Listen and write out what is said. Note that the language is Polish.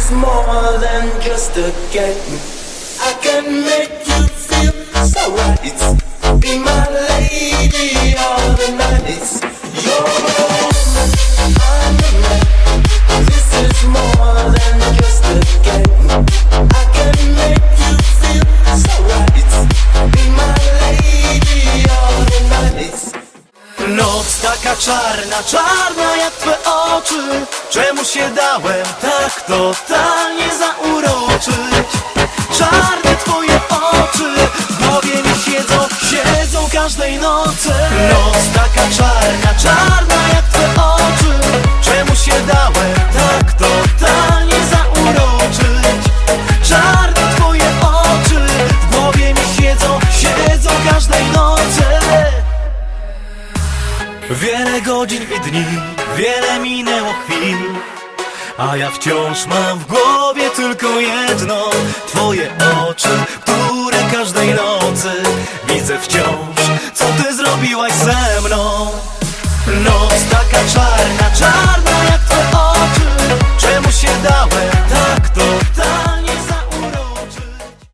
is more than just a game. I can make Noc taka czarna, czarna jak twe oczy Czemu się dałem tak totalnie zauroczyć? Czarne twoje oczy w głowie mi siedzą, siedzą każdej nocy Noc taka czarna, czarna Wiele godzin i dni, wiele minęło chwil A ja wciąż mam w głowie tylko jedno. Twoje oczy, które każdej nocy Widzę wciąż, co ty zrobiłaś ze mną? Noc taka czarna, czarna jak twoje oczy. Czemu się dałem?